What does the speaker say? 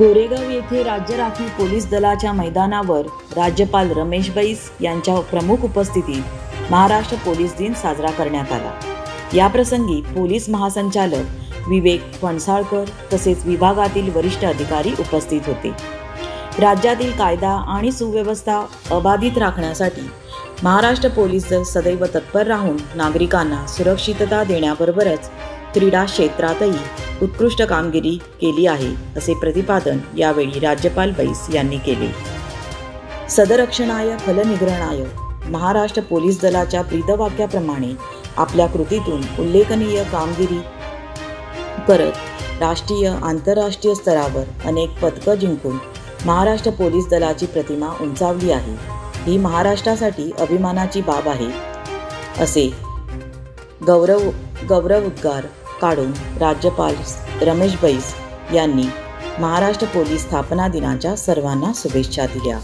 गोरेगाव येथे राज्य राखीव पोलीस दलाच्या मैदानावर राज्यपाल रमेश बैस यांच्या प्रमुख उपस्थितीत महाराष्ट्र पोलीस दिन साजरा करण्यात आला. याप्रसंगी पोलीस महासंचालक विवेक फणसाळकर तसेच विभागातील वरिष्ठ अधिकारी उपस्थित होते. राज्यातील कायदा आणि सुव्यवस्था अबाधित राखण्यासाठी महाराष्ट्र पोलीस दल सदैव तत्पर राहून नागरिकांना सुरक्षितता देण्याबरोबरच क्रीडा क्षेत्रातही उत्कृष्ट कामगिरी केली आहे असे प्रतिपादन यावेळी राज्यपाल बैस यांनी केले. सदरक्षणाय फलनिग्रहणाय महाराष्ट्र पोलीस दलाच्या प्रीतवाक्याप्रमाणे आपल्या कृतीतून उल्लेखनीय कामगिरी करत राष्ट्रीय आंतरराष्ट्रीय स्तरावर अनेक पदकं जिंकून महाराष्ट्र पोलीस दलाची प्रतिमा उंचावली आहे. ही महाराष्ट्रासाठी अभिमानाची बाब आहे असे गौरव गौरवोद्गार काढून राज्यपाल रमेश बैस यांनी महाराष्ट्र पोलीस स्थापना दिनाच्या सर्वांना शुभेच्छा दिल्या.